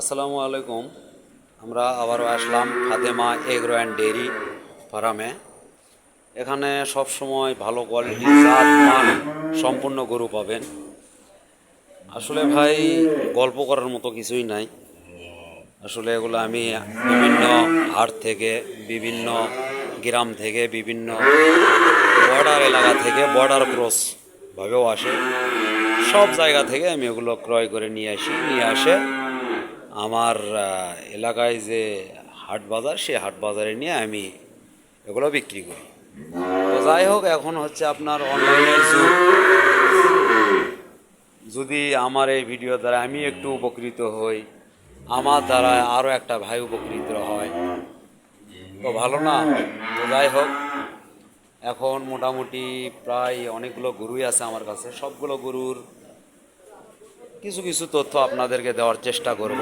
আসসালামু আলাইকুম। আমরা আবারও আসলাম ফাতেমা এগ্রো অ্যান্ড ডেয়ারি ফার্মে। এখানে সব সময় ভালো কোয়ালিটি জাত মান সম্পূর্ণ গরু পাবেন। আসলে ভাই, গল্প করার মতো কিছুই নাই। আসলে এগুলো আমি বিভিন্ন হাট থেকে, বিভিন্ন গ্রাম থেকে, বিভিন্ন বর্ডার এলাকা থেকে, বর্ডার ক্রস ভাবেও আসে। সব জায়গা থেকে আমি এগুলো ক্রয় করে নিয়ে আসি, নিয়ে আসে। আমার এলাকায় যে হাট বাজার, সেই হাট বাজারে নিয়ে আমি এগুলো বিক্রি করি। তো যাই হোক, এখন হচ্ছে আপনার অনলাইনের যুগ। যদি আমার এই ভিডিও দ্বারা আমি একটু উপকৃত হই, আমার দ্বারা আরও একটা ভাই উপকৃত হয়, তো ভালো না? তো যাই হোক, এখন মোটামুটি প্রায় অনেকগুলো গরুই আছে আমার কাছে। সবগুলো গরুর কিছু কিছু তথ্য আপনাদেরকে দেওয়ার চেষ্টা করব।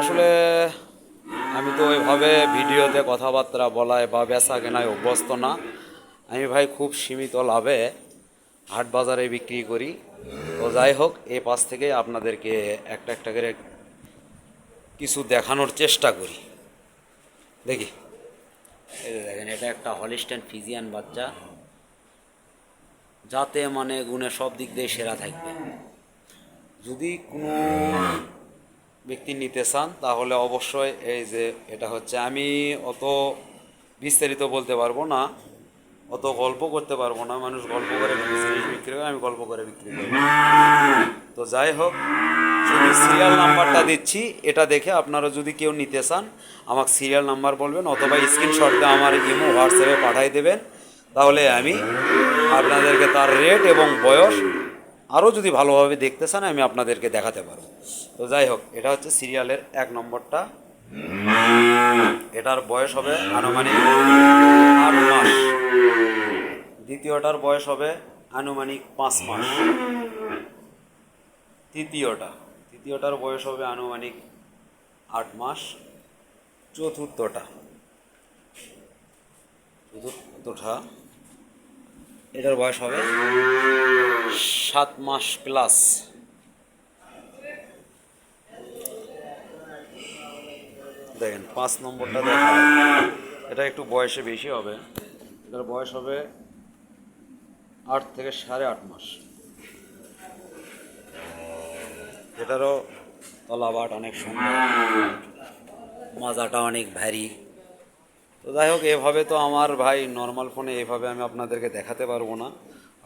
আসলে আমি তো ওইভাবে ভিডিওতে কথাবার্তা বলায় বা বেচা কেনায় অভ্যস্ত না। আমি ভাই খুব সীমিত লাভে হাট বাজারে বিক্রি করি। তো যাই হোক এই পাশ থেকে আপনাদেরকে একটা একটা করে কিছু দেখানোর চেষ্টা করি। দেখি। এই দেখেন, এটা একটা হলিস্টেন ফিজিয়ান বাচ্চা। যাতে মানে গুণে সব দিক দিয়ে সেরা থাকবে। যদি কোনো ব্যক্তি নিতে চান, তাহলে অবশ্যই এই যে এটা হচ্ছে, আমি অত বিস্তারিত বলতে পারব না, অত গল্প করতে পারব না। মানুষ গল্প করে জিনিস বিক্রি করে, আমি গল্প করে বিক্রি করি। তো যাই হোক সিরিয়াল নাম্বারটা দিচ্ছি, এটা দেখে আপনারা যদি কেউ নিতে চান, আমাকে সিরিয়াল নাম্বার বলবেন, অথবা স্ক্রিনশট দিয়ে আমার ইমো হোয়াটসঅ্যাপে পাঠিয়ে দেবেন। তাহলে আমি আপনাদেরকে তার রেট এবং বয়স আরও যদি ভালোভাবে দেখতে চান, আমি আপনাদেরকে দেখাতে পারব। তো যাই হোক, এটা হচ্ছে সিরিয়ালের এক নম্বরটা। এটার বয়স হবে আনুমানিক আট মাস। দ্বিতীয়টার বয়স হবে আনুমানিক পাঁচ মাস। তৃতীয়টা। তৃতীয়টার বয়স হবে আনুমানিক আট মাস। চতুর্থটা। চতুর্থটা। এটার বয়স হবে সাত মাস প্লাস দেখেন, পাঁচ নম্বরটা এটা একটু বয়সে বেশি হবে। এটার বয়স হবে আট থেকে সাড়ে আট মাস। এটারও তলাবাট অনেক সুন্দর। মাজাটা অনেক ভারী। তো যাই হোক, এভাবে তো আমার ভাই নর্মাল ফোনে এভাবে আমি আপনাদেরকে দেখাতে পারব না।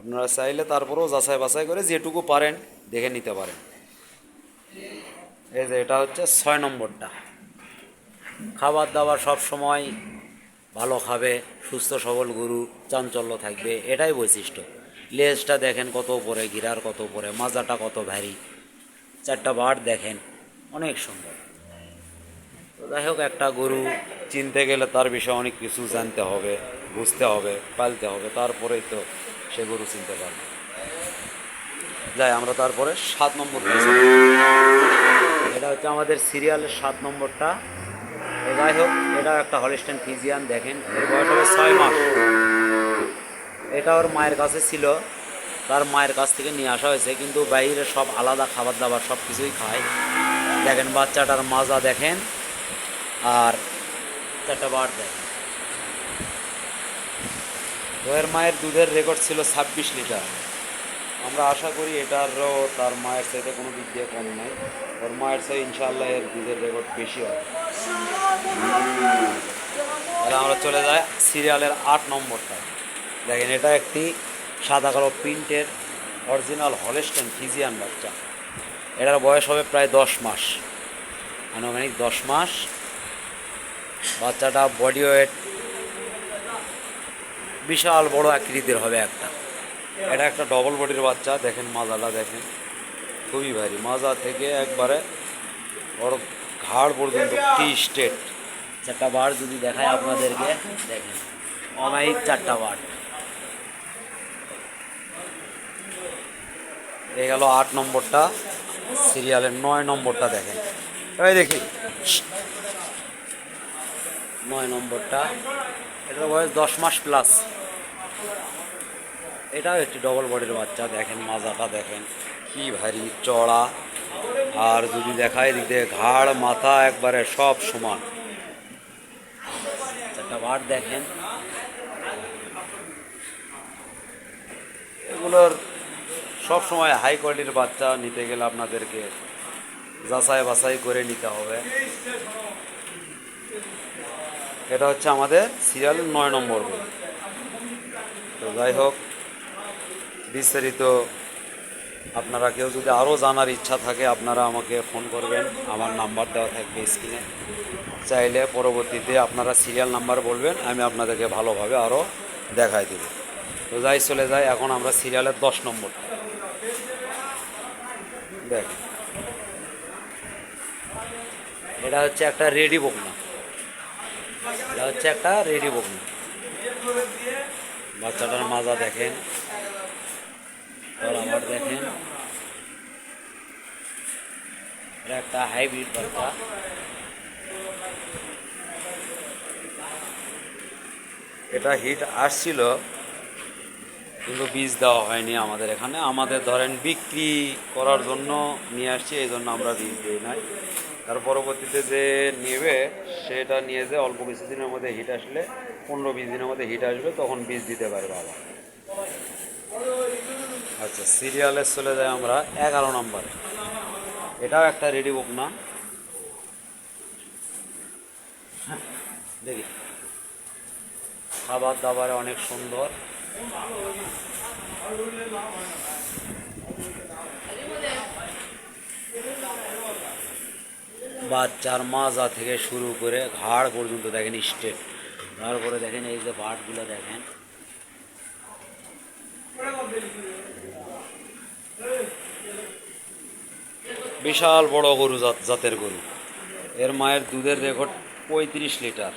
আপনারা চাইলে তারপরেও যাচাই বাছাই করে যেটুকু পারেন দেখে নিতে পারেন। এই যে এটা হচ্ছে ছয় নম্বরটা। খাবার দাবার সব সময় ভালো খাবে, সুস্থ, সবল গরু, চাঞ্চল্য থাকবে, এটাই বৈশিষ্ট্য। লেজটা দেখেন কত উপরে গিরার কত উপরে, মাজাটা কত ভারী, চারটা বার দেখেন, অনেক সুন্দর। যাই হোক, একটা গরু চিনতে গেলে তার বিষয়ে অনেক কিছু জানতে হবে, বুঝতে হবে, পালতে হবে। তারপরেই তো সে গরু চিনতে পারবে। যাই, আমরা তারপরে সাত নম্বর। এটা হচ্ছে আমাদের সিরিয়ালের সাত নম্বরটা। যাই হোক এটা একটা হলিস্টেন ফিজিয়ান দেখেন। এর বয়স হবে ছয় মাস। এটা ওর মায়ের কাছে ছিল। তার মায়ের কাছ থেকে নিয়ে আসা হয়েছে, কিন্তু বাইরে সব আলাদা খাবার দাবার সব কিছুই খায়। দেখেন, বাচ্চাটার মাজা দেখেন। আর চারটা বার দেখেন তো মায়ের দুধের রেকর্ড ছিল ছাব্বিশ লিটার। আমরা আশা করি এটারও তার মায়ের সাথে কোনো দিক দিয়ে কম নাই ওর মায়ের সাথে ইনশাল্লাহ এর দুধের রেকর্ড বেশি হয় তাহলে আমরা চলে যাই সিরিয়ালের আট নম্বরটা। দেখেন, এটা একটি সাদা কালো প্রিন্টের অরিজিনাল হলেস্টেন ফিজিয়ান বাচ্চা। এটার বয়স হবে প্রায় দশ মাস। আনুমানিক দশ মাস। বাচ্চাটা বডি ওয়েট বিশাল বড় আকৃতির হবে একটা। এটা একটা ডবল বডির বাচ্চা, দেখেন মাজাটা দেখেন। খুবই ভারী। মাজা থেকে একবারে ওর ঘাড় পর্যন্ত টি স্টেট চারটা বার যদি দেখায় আপনাদেরকে, দেখেন অনাইক চারটা বার এই গেল আট নম্বরটা সিরিয়ালের নয় নম্বরটা দেখেন। এই দেখি। নয় নম্বরটা। এটার বয়স দশ মাস প্লাস এটাও একটি ডবল বডির বাচ্চা, দেখেন মাজাটা দেখেন, কি ভারী চড়া আর যদি দেখায় দিয়ে ঘাড়, মাথা একবারে সব সমান। একটা বার দেখেন। এগুলোর সব সময় হাই কোয়ালিটির বাচ্চা নিতে গেলে আপনাদেরকে যাচাই বাছাই করে নিতে হবে। এটা হচ্ছে আমাদের সিরিয়াল নয় নম্বর বই। তো যাই হোক, বিস্তারিত আপনারা কেউ যদি আরও জানার ইচ্ছা থাকে, আপনারা আমাকে ফোন করবেন। আমার নাম্বার দেওয়া থাকবে স্ক্রিনে। চাইলে পরবর্তীতে আপনারা সিরিয়াল নাম্বার বলবেন, আমি আপনাদেরকে ভালোভাবে আরও দেখাই দেব। তো যাই, চলে যাই। এখন আমরা সিরিয়ালের দশ নম্বর। দেখ। এটা হচ্ছে একটা রেডি বকনা। এটা হচ্ছে একটা রেডি বকনা বাচ্চাটার মাজা দেখেন। আবার দেখেন। এটা একটা হাইব্রিড বাচ্চা। এটা হিট আসছিল, কিন্তু বীজ দেওয়া হয়নি আমাদের এখানে। আমাদের ধরেন বিক্রি করার জন্য নিয়ে আসছি, এই জন্য আমরা বীজ দিই নাই। তার পরবর্তীতে যে নেবে, সেটা নিয়ে যে অল্প কিছু দিনের মধ্যে হিট আসলে, পনেরো বিশ দিনের মধ্যে হিট আসবে, তখন বীজ দিতে পারবে আবার। আচ্ছা সিরিয়ালে চলে যাই আমরা এগারো নম্বরে। এটাও একটা রেডি বুক না? দেখি। খাবার দাবারে অনেক সুন্দর। বাচ্চার মাজা থেকে শুরু করে ঘাড় পর্যন্ত দেখেন স্টেট তারপরে দেখেন এই যে বাটগুলো দেখেন। বিশাল বড় গরু জাত জাতের গরু। এর মায়ের দুধের রেকর্ড পঁয়ত্রিশ লিটার।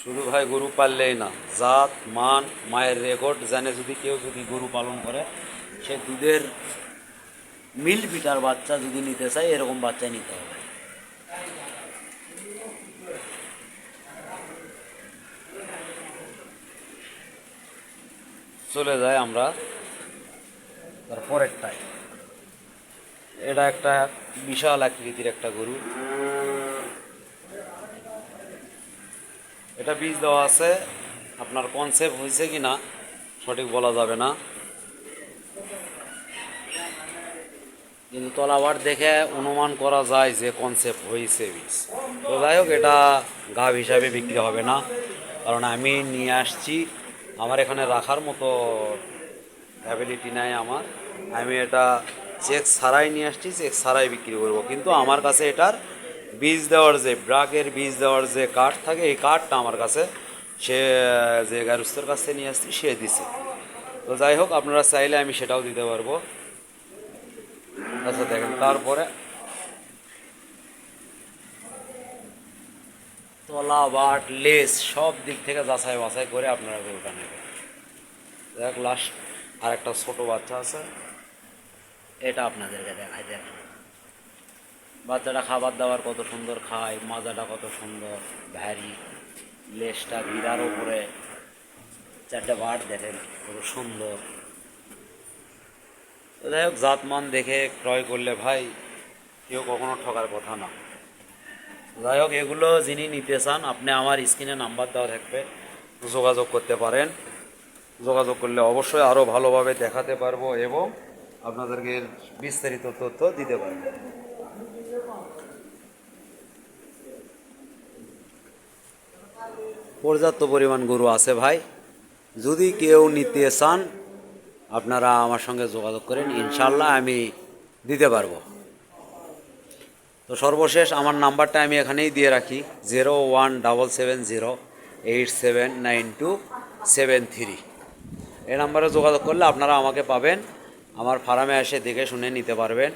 শুধু ভাই গরু পাললেই না, জাত, মান, মায়ের রেকর্ড, জানে যদি কেউ যদি গরু পালন করে, সে দুধের মিল পিটার বাচ্চা যদি নিতে চাই এরকম বাচ্চা নিতে হবে। চলে যাই আমরা তার পরেরটায়। এটা একটা বিশাল আকৃতির একটা গরু। এটা বীজ দেওয়া আছে। আপনার কনসেপ্ট হয়েছে কি না সঠিক বলা যাবে না। কিন্তু তলাবার দেখে অনুমান করা যায় যে কনসেপ্ট হয়েছে বীজ তো যাই হোক, এটা গাভ হিসাবে বিক্রি হবে না। কারণ আমি নিয়ে আসছি, আমার এখানে রাখার মতো অ্যাবিলিটি নাই আমার। আমি এটা চেক ছাড়াই নিয়ে আসছি, চেক ছাড়াই বিক্রি করব। কিন্তু আমার কাছে এটার বীজ দেওয়ার যে ব্রাকের বীজ দেওয়ার যে কাঠ থাকে, এই কাঠটা আমার কাছে সে, যে গারুস্তর কাছ থেকে নিয়ে আসছি, সে দিছে। তো যাই হোক, আপনারা চাইলে আমি সেটাও দিতে পারব। আচ্ছা দেখেন, তারপরে তলা, বাট, লেস, সব দিক থেকে যাচাই বাছাই করে আপনারা গরুটা নেবেন। দেখ লাস্ট আর একটা ছোট বাচ্চা আছে। এটা আপনাদেরকে দেখাই দেখ বাচ্চাটা খাবার দাবার কত সুন্দর খায়, মাজাটা কত সুন্দর, ভ্যারি, লেসটা ভিড়ার উপরে, চারটে বাট দেখেন, কত সুন্দর। যাই হোক, জাতমান দেখে ক্রয় করলে ভাই, কেউ কখনো ঠকার কথা না। যাই হোক, এগুলো যিনি নিতে চান, আপনি আমার স্ক্রিনে নাম্বার দেওয়া থাকবে, যোগাযোগ করতে পারেন। যোগাযোগ করলে অবশ্যই আরও ভালোভাবে দেখাতে পারব এবং আপনাদেরকে বিস্তারিত তথ্য দিতে পারব। পর্যাপ্ত পরিমাণ গরু আছে ভাই। যদি কেউ নিতে চান আপনারা আমার সঙ্গে যোগাযোগ করেন ইনশাল্লাহ আমি দিতে পারব। তো সর্বশেষ আমার নাম্বারটা আমি এখানেই দিয়ে রাখি, zero one double seven zero eight seven nine two seven three. এই নাম্বারে যোগাযোগ করলে আপনারা আমাকে পাবেন, আমার ফার্মে এসে দেখে শুনে নিতে পারবেন।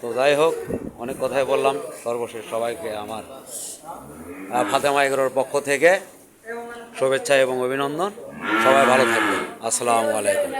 তো যাই হোক, অনেক কথাই বললাম, সর্বশেষ সবাইকে আমার ফাতেমা এগরোর পক্ষ থেকে শুভেচ্ছা এবং অভিনন্দন, সবাই ভালো থাকবেন। আসসালামু আলাইকুম।